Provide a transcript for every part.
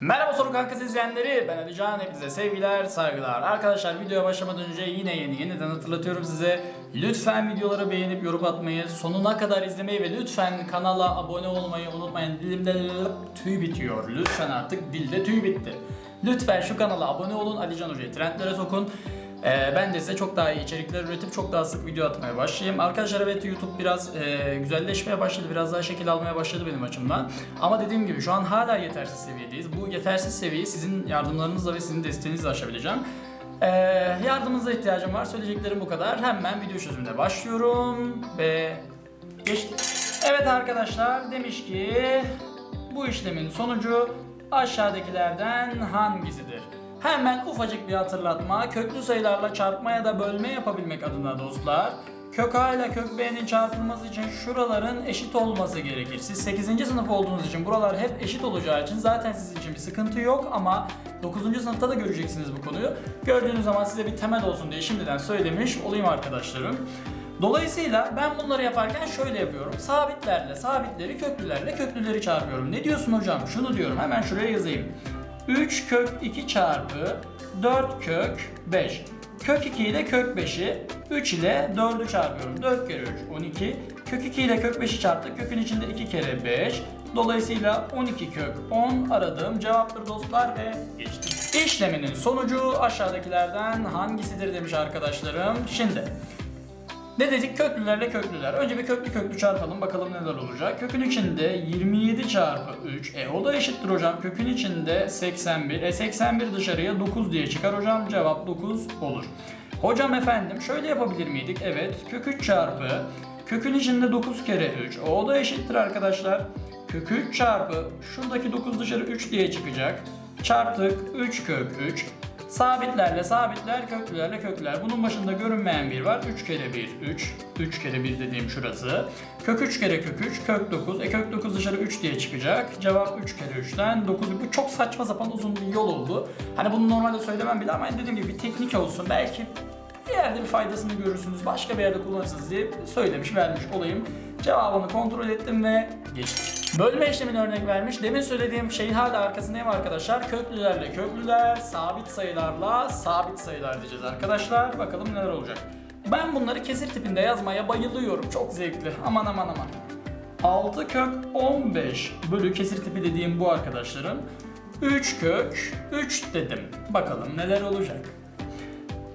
Merhaba Soru Kankası izleyenleri, ben Ali Can, hepinize sevgiler, saygılar. Arkadaşlar videoya başlamadan önce yine yeni yeniden hatırlatıyorum size. Lütfen videoları beğenip yorum atmayı, sonuna kadar izlemeyi ve lütfen kanala abone olmayı unutmayın. Dilimde tüy bitiyor. Lütfen artık dilde tüy bitti. Lütfen şu kanala abone olun, Ali Can Hoca'yı trendlere sokun. Ee, ben de size çok daha iyi içerikler üretip çok daha sık video atmaya başlayayım. Arkadaşlar evet YouTube biraz e, güzelleşmeye başladı. Biraz daha şekil almaya başladı benim açımdan. Ama dediğim gibi şu an hala yetersiz seviyedeyiz. Bu yetersiz seviyeyi sizin yardımlarınızla ve sizin desteğinizle aşabileceğim. Ee, yardımınıza ihtiyacım var. Söyleyeceklerim bu kadar. Hemen video çözümüne başlıyorum ve geçtik. Evet arkadaşlar demiş ki bu işlemin sonucu aşağıdakilerden hangisidir? Hemen ufacık bir hatırlatma. Köklü sayılarla çarpma ya da bölme yapabilmek adına dostlar. Kök A ile kök B'nin çarpılması için şuraların eşit olması gerekir. Siz 8. sınıf olduğunuz için buralar hep eşit olacağı için zaten sizin için bir sıkıntı yok ama 9. sınıfta da göreceksiniz bu konuyu. Gördüğünüz zaman size bir temel olsun diye şimdiden söylemiş olayım arkadaşlarım. Dolayısıyla ben bunları yaparken şöyle yapıyorum. Sabitlerle sabitleri köklülerle köklüleri çarpıyorum. Ne diyorsun hocam? Şunu diyorum. Hemen şuraya yazayım. 3 kök 2 çarpı 4 kök 5. Kök 2 ile kök 5'i 3 ile 4'ü çarpıyorum. 4 kere 3 12. Kök 2 ile kök 5'i çarptık. Kökün içinde 2 kere 5. Dolayısıyla 12 kök 10 aradığım cevaptır dostlar ve geçtik. İşleminin sonucu aşağıdakilerden hangisidir demiş arkadaşlarım. Şimdi ne dedik? Köklülerle köklüler. Önce bir köklü köklü çarpalım bakalım neler olacak. Kökün içinde 27 çarpı 3. E o da eşittir hocam. Kökün içinde 81. E 81 dışarıya 9 diye çıkar hocam. Cevap 9 olur. Hocam efendim şöyle yapabilir miydik? Evet. Kök 3 çarpı kökün içinde 9 kere 3. O da eşittir arkadaşlar. Kök 3 çarpı şuradaki 9 dışarı 3 diye çıkacak. Çarptık 3 kök 3. Sabitlerle sabitler, köklülerle kökler. Bunun başında görünmeyen bir var. 3 kere 1, 3. 3 kere 1 dediğim şurası. Kök 3 kere kök 3, kök 9. E kök 9 dışarı 3 diye çıkacak. Cevap 3 kere 3'ten 9. Bu çok saçma sapan uzun bir yol oldu. Hani bunu normalde söylemem bile ama dediğim gibi bir teknik olsun. Belki bir yerde bir faydasını görürsünüz, başka bir yerde kullanırsınız diye söylemiş, vermiş olayım. Cevabını kontrol ettim ve geçtim. Bölme işlemini örnek vermiş. Demin söylediğim şeyin hala arkasındayım arkadaşlar. Köklülerle köklüler, sabit sayılarla sabit sayılar diyeceğiz arkadaşlar. Bakalım neler olacak. Ben bunları kesir tipinde yazmaya bayılıyorum. Çok zevkli. Aman aman aman. 6 kök 15 bölü kesir tipi dediğim bu arkadaşlarım. 3 kök 3 dedim. Bakalım neler olacak.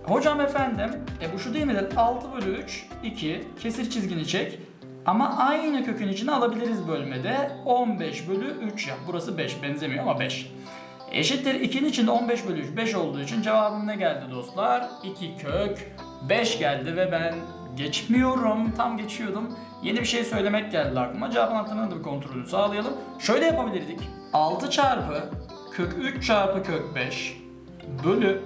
Hocam efendim, e bu şu değil midir? 6 bölü 3, 2, kesir çizgini çek. Ama aynı kökün içine alabiliriz bölmede. 15 bölü 3 yap. Burası 5, benzemiyor ama 5. Eşittir 2'nin içinde 15 bölü 3, 5 olduğu için cevabım ne geldi dostlar? 2 kök 5 geldi ve ben geçmiyorum, tam geçiyordum. Yeni bir şey söylemek geldi aklıma. Cevabın altına da bir kontrolünü sağlayalım. Şöyle yapabilirdik. 6 çarpı kök 3 çarpı kök 5 bölü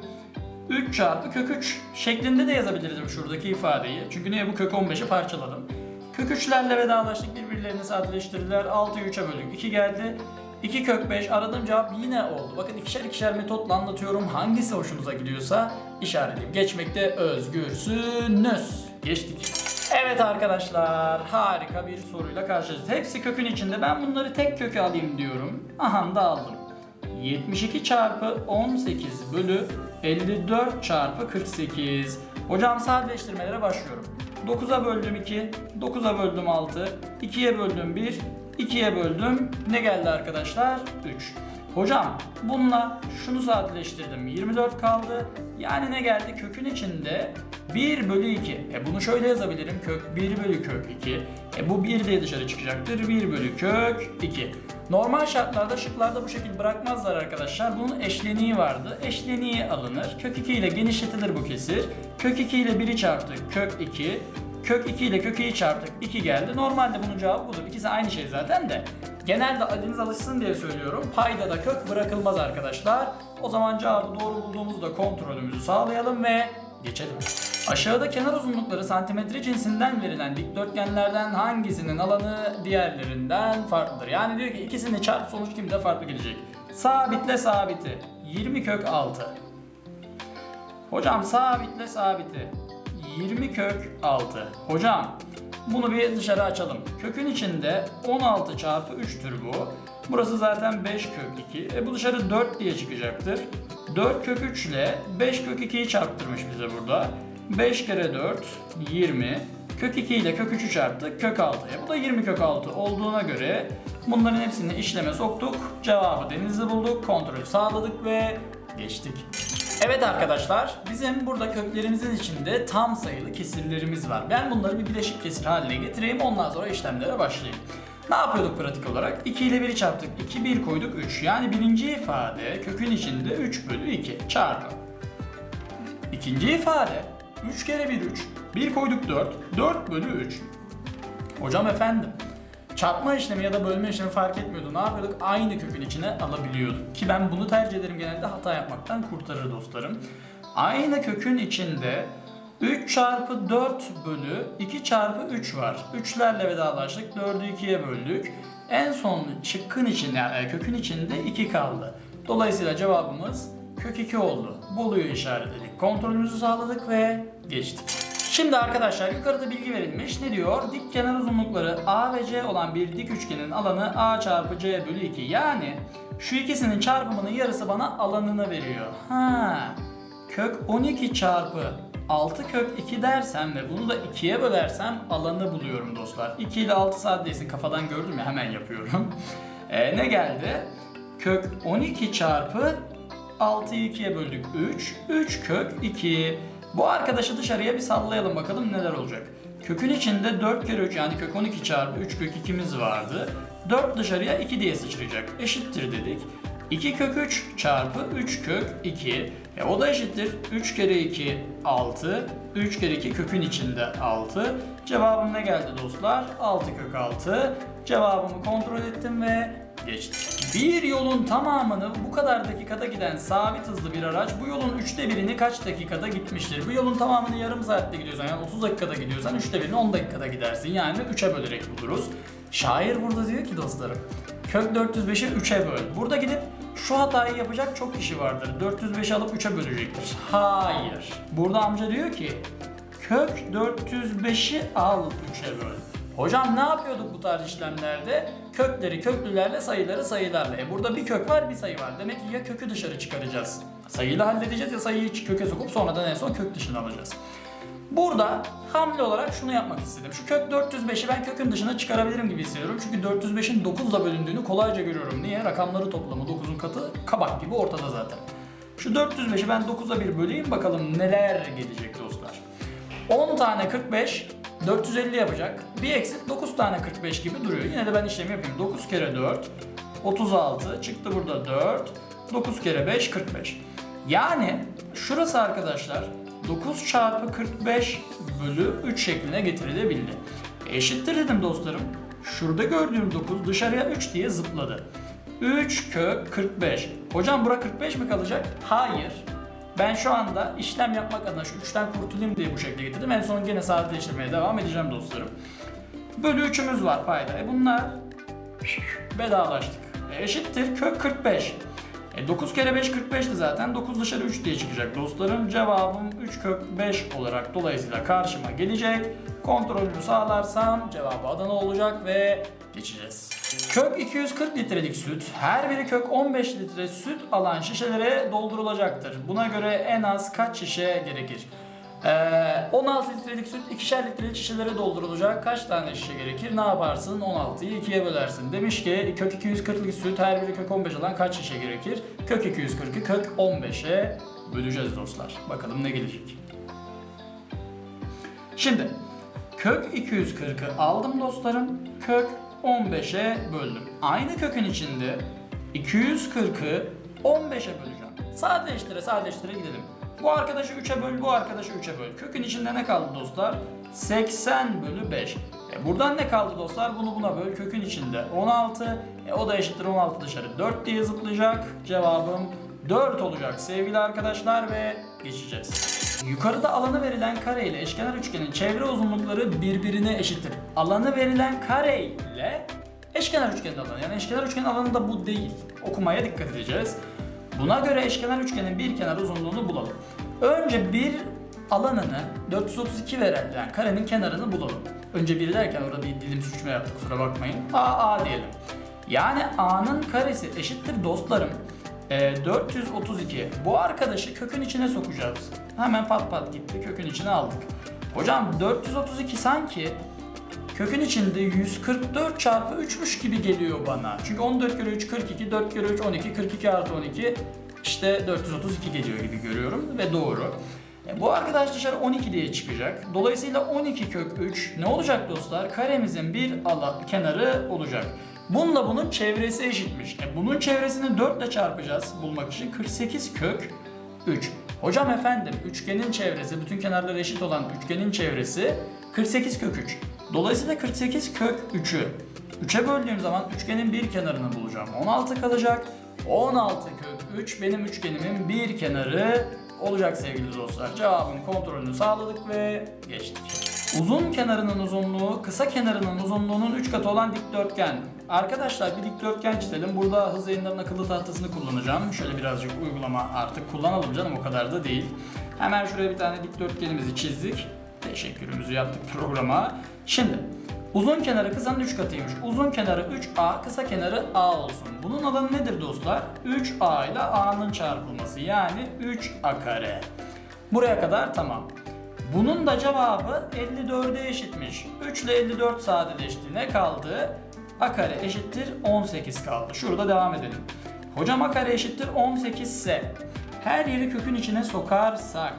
3 çarpı kök 3 şeklinde de yazabilirdim şuradaki ifadeyi. Çünkü niye bu kök 15'i parçaladım. Kök 3'lerle vedalaştık birbirlerini sadeleştirdiler. 6'yı 3'e böldük 2 geldi. 2 kök 5 aradığım cevap yine oldu. Bakın ikişer ikişer metotla anlatıyorum. Hangisi hoşunuza gidiyorsa işaretleyip geçmekte özgürsünüz. Geçtik. Evet arkadaşlar harika bir soruyla karşılaştık. Hepsi kökün içinde. Ben bunları tek köke alayım diyorum. Aha da aldım. 72 çarpı 18 bölü 54 çarpı 48. Hocam sadeleştirmelere başlıyorum. 9'a böldüm 2, 9'a böldüm 6, 2'ye böldüm 1, 2'ye böldüm ne geldi arkadaşlar? 3. Hocam bununla şunu sadeleştirdim 24 kaldı. Yani ne geldi? Kökün içinde 1 bölü 2. E bunu şöyle yazabilirim. Kök 1 bölü kök 2. E bu 1 diye dışarı çıkacaktır. 1 bölü kök 2. Normal şartlarda şıklarda bu şekilde bırakmazlar arkadaşlar. Bunun eşleniği vardı. Eşleniği alınır. Kök 2 ile genişletilir bu kesir. Kök 2 ile 1'i çarptık. Kök 2. Kök 2 ile kök 2'yi çarptık. 2 geldi. Normalde bunun cevabı budur. İkisi aynı şey zaten de. Genelde adınız alışsın diye söylüyorum. Payda da kök bırakılmaz arkadaşlar. O zaman cevabı doğru bulduğumuzda kontrolümüzü sağlayalım ve geçelim. Aşağıda kenar uzunlukları santimetre cinsinden verilen dikdörtgenlerden hangisinin alanı diğerlerinden farklıdır? Yani diyor ki ikisini çarp sonuç kimde farklı gelecek? Sabitle sabiti 20 kök 6. Hocam sabitle sabiti 20 kök 6. Hocam bunu bir dışarı açalım. Kökün içinde 16 çarpı 3'tür bu. Burası zaten 5 kök 2. E bu dışarı 4 diye çıkacaktır. 4 kök 3 ile 5 kök 2'yi çarptırmış bize burada. 5 kere 4 20. Kök 2 ile kök 3'ü çarptık kök 6. E bu da 20 kök 6 olduğuna göre bunların hepsini işleme soktuk. Cevabı denizli bulduk. Kontrolü sağladık ve geçtik. Evet arkadaşlar, bizim burada köklerimizin içinde tam sayılı kesirlerimiz var. Ben bunları bir bileşik kesir haline getireyim, ondan sonra işlemlere başlayayım. Ne yapıyorduk pratik olarak? 2 ile 1'i çarptık, 2, 1 koyduk 3. Yani birinci ifade kökün içinde 3 bölü 2 çarpı. İkinci ifade 3 kere 1 3. 1 koyduk 4, 4 bölü 3. Hocam efendim, çarpma işlemi ya da bölme işlemi fark etmiyordu. Ne yapıyorduk? Aynı kökün içine alabiliyorduk. Ki ben bunu tercih ederim genelde hata yapmaktan kurtarır dostlarım. Aynı kökün içinde 3 çarpı 4 bölü 2 çarpı 3 var. 3'lerle vedalaştık. 4'ü 2'ye böldük. En son şıkkın içinde, yani kökün içinde 2 kaldı. Dolayısıyla cevabımız kök 2 oldu. Bolu'yu işaretledik. Kontrolümüzü sağladık ve geçtik. Şimdi arkadaşlar yukarıda bilgi verilmiş. Ne diyor? Dik kenar uzunlukları A ve C olan bir dik üçgenin alanı A çarpı C bölü 2. Yani şu ikisinin çarpımının yarısı bana alanını veriyor. Ha, kök 12 çarpı 6 kök 2 dersem ve bunu da 2'ye bölersem alanı buluyorum dostlar. 2 ile 6 saddesi kafadan gördüm ya hemen yapıyorum. E, ne geldi? Kök 12 çarpı 6'yı 2'ye böldük 3. 3 kök 2. Bu arkadaşı dışarıya bir sallayalım bakalım neler olacak. Kökün içinde 4 kere 3 yani kök 12 çarpı 3 kök 2'miz vardı. 4 dışarıya 2 diye sıçrayacak. Eşittir dedik. 2 kök 3 çarpı 3 kök 2. E o da eşittir. 3 kere 2 6. 3 kere 2 kökün içinde 6. Cevabım ne geldi dostlar? 6 kök 6. Cevabımı kontrol ettim ve geçtim. Bir yolun tamamını bu kadar dakikada giden sabit hızlı bir araç bu yolun üçte birini kaç dakikada gitmiştir? Bu yolun tamamını yarım saatte gidiyorsan yani 30 dakikada gidiyorsan üçte birini 10 dakikada gidersin. Yani 3'e bölerek buluruz. Şair burada diyor ki dostlarım kök 405'i 3'e böl. Burada gidip şu hatayı yapacak çok kişi vardır. 405'i alıp 3'e bölecektir. Hayır. Burada amca diyor ki kök 405'i al 3'e böl. Hocam ne yapıyorduk bu tarz işlemlerde? Kökleri köklülerle sayıları sayılarla. E burada bir kök var bir sayı var. Demek ki ya kökü dışarı çıkaracağız. Sayıyla halledeceğiz ya sayıyı köke sokup sonradan en son kök dışına alacağız. Burada hamle olarak şunu yapmak istedim. Şu kök 405'i ben kökün dışına çıkarabilirim gibi hissediyorum. Çünkü 405'in 9 ile bölündüğünü kolayca görüyorum. Niye? Rakamları toplamı 9'un katı kabak gibi ortada zaten. Şu 405'i ben 9'a bir böleyim bakalım neler gelecek dostlar. 10 tane 45 450 yapacak. Bir eksik 9 tane 45 gibi duruyor. Yine de ben işlemi yapayım. 9 kere 4 36 çıktı burada 4 9 kere 5 45. Yani şurası arkadaşlar 9 çarpı 45 bölü 3 şekline getirilebildi. Eşittir dedim dostlarım. Şurada gördüğüm 9 dışarıya 3 diye zıpladı. 3 kök 45. Hocam bura 45 mi kalacak? Hayır. Ben şu anda işlem yapmak adına şu 3'ten kurtulayım diye bu şekilde getirdim. En son gene sadeleştirmeye devam edeceğim dostlarım. Bölü 3'ümüz var payda. E bunlar vedalaştık. E eşittir kök 45. E 9 kere 5 45'ti zaten. 9 dışarı 3 diye çıkacak dostlarım. Cevabım 3 kök 5 olarak dolayısıyla karşıma gelecek. Kontrolünü sağlarsam cevabı Adana olacak ve geçeceğiz. Kök 240 litrelik süt, her biri kök 15 litre süt alan şişelere doldurulacaktır. Buna göre en az kaç şişe gerekir? Ee, 16 litrelik süt ikişer litrelik şişelere doldurulacak. Kaç tane şişe gerekir? Ne yaparsın? 16'yı 2'ye bölersin. Demiş ki kök 240'lık süt her biri kök 15 olan kaç şişe gerekir? Kök 240'ı kök 15'e böleceğiz dostlar. Bakalım ne gelecek. Şimdi kök 240'ı aldım dostlarım. Kök 15'e böldüm. Aynı kökün içinde 240'ı 15'e böleceğim. Sadeleştire sadeleştire gidelim. Bu arkadaşı 3'e böl, bu arkadaşı 3'e böl. Kökün içinde ne kaldı dostlar? 80 bölü 5. E buradan ne kaldı dostlar? Bunu buna böl. Kökün içinde 16. E o da eşittir 16 dışarı 4 diye zıplayacak. Cevabım 4 olacak sevgili arkadaşlar ve geçeceğiz. Yukarıda alanı verilen kare ile eşkenar üçgenin çevre uzunlukları birbirine eşittir. Alanı verilen kare ile eşkenar üçgenin alanı. Yani eşkenar üçgenin alanı da bu değil. Okumaya dikkat edeceğiz. Buna göre eşkenar üçgenin bir kenar uzunluğunu bulalım. Önce bir alanını 432 verilen karenin kenarını bulalım. Önce bir derken orada bir dilim suçma yaptık kusura bakmayın. A A diyelim. Yani A'nın karesi eşittir dostlarım. Ee, 432. Bu arkadaşı kökün içine sokacağız. Hemen pat pat gitti kökün içine aldık. Hocam 432 sanki kökün içinde 144 çarpı 3'müş gibi geliyor bana. Çünkü 14 kere 3 42, 4 kere 3 12, 42 artı 12 işte 432 geliyor gibi görüyorum ve doğru. E, Bu arkadaş dışarı 12 diye çıkacak. Dolayısıyla 12 kök 3 ne olacak dostlar? Karemizin bir ala, kenarı olacak. Bununla bunun çevresi eşitmiş. E bunun çevresini 4 ile çarpacağız bulmak için 48 kök 3. Hocam efendim üçgenin çevresi, bütün kenarları eşit olan üçgenin çevresi 48 kök 3. Dolayısıyla 48 kök 3'ü 3'e böldüğüm zaman üçgenin bir kenarını bulacağım. 16 kalacak. 16 kök 3 benim üçgenimin bir kenarı olacak sevgili dostlar. Cevabın kontrolünü sağladık ve geçtik. Uzun kenarının uzunluğu kısa kenarının uzunluğunun 3 katı olan dikdörtgen. Arkadaşlar bir dikdörtgen çizelim. Burada hız yayınlarının akıllı tahtasını kullanacağım. Şöyle birazcık uygulama artık kullanalım canım o kadar da değil. Hemen şuraya bir tane dikdörtgenimizi çizdik. Teşekkürümüzü yaptık programa. Şimdi uzun kenarı kısanın 3 katıymış. Uzun kenarı 3A, kısa kenarı A olsun. Bunun alanı nedir dostlar? 3A ile A'nın çarpılması yani 3A kare. Buraya kadar tamam. Bunun da cevabı 54'e eşitmiş. 3 ile 54 sadeleşti. Ne kaldı? A kare eşittir 18 kaldı. Şurada devam edelim. Hocam A kare eşittir 18 ise her yeri kökün içine sokarsak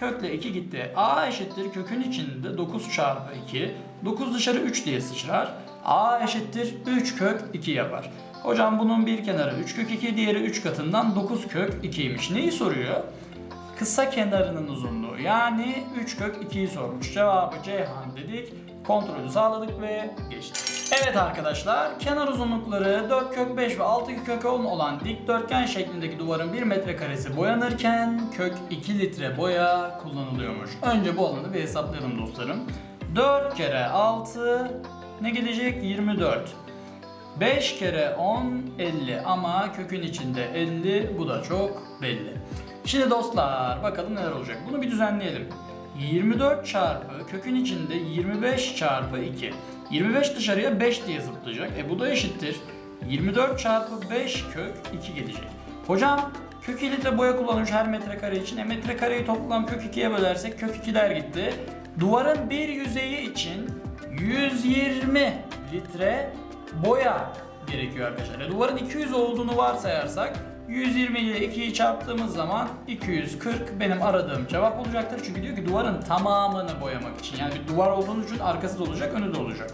kökle 2 gitti. A eşittir kökün içinde 9 çarpı 2. 9 dışarı 3 diye sıçrar. A eşittir 3 kök 2 yapar. Hocam bunun bir kenarı 3 kök 2, diğeri 3 katından 9 kök 2'ymiş. Neyi soruyor? kısa kenarının uzunluğu yani 3 kök 2'yi sormuş. Cevabı Ceyhan dedik. Kontrolü sağladık ve geçtik. Evet arkadaşlar kenar uzunlukları 4 kök 5 ve 6 kök 10 olan dikdörtgen şeklindeki duvarın 1 metrekaresi boyanırken kök 2 litre boya kullanılıyormuş. Önce bu alanı bir hesaplayalım dostlarım. 4 kere 6 ne gelecek? 24. 5 kere 10 50 ama kökün içinde 50 bu da çok belli. Şimdi dostlar bakalım neler olacak. Bunu bir düzenleyelim. 24 çarpı kökün içinde 25 çarpı 2. 25 dışarıya 5 diye zıplayacak. E bu da eşittir. 24 çarpı 5 kök 2 gelecek. Hocam kök 2 litre boya kullanılmış her metrekare için. E metrekareyi toplam kök 2'ye bölersek kök 2'ler gitti. Duvarın bir yüzeyi için 120 litre boya gerekiyor arkadaşlar. E, duvarın 200 olduğunu varsayarsak 120 ile 2'yi çarptığımız zaman 240 benim aradığım cevap olacaktır. Çünkü diyor ki duvarın tamamını boyamak için. Yani bir duvar olduğunu için arkası da olacak, önü de olacak.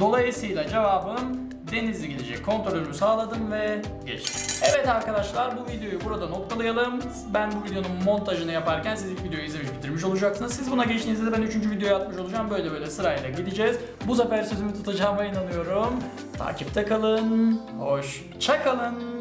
Dolayısıyla cevabım Denizli gidecek. Kontrolümü sağladım ve geçtim. Evet arkadaşlar bu videoyu burada noktalayalım. Ben bu videonun montajını yaparken siz ilk videoyu izlemiş bitirmiş olacaksınız. Siz buna geçtiğinizde de ben üçüncü videoyu atmış olacağım. Böyle böyle sırayla gideceğiz. Bu sefer sözümü tutacağıma inanıyorum. Takipte kalın. Hoşça kalın.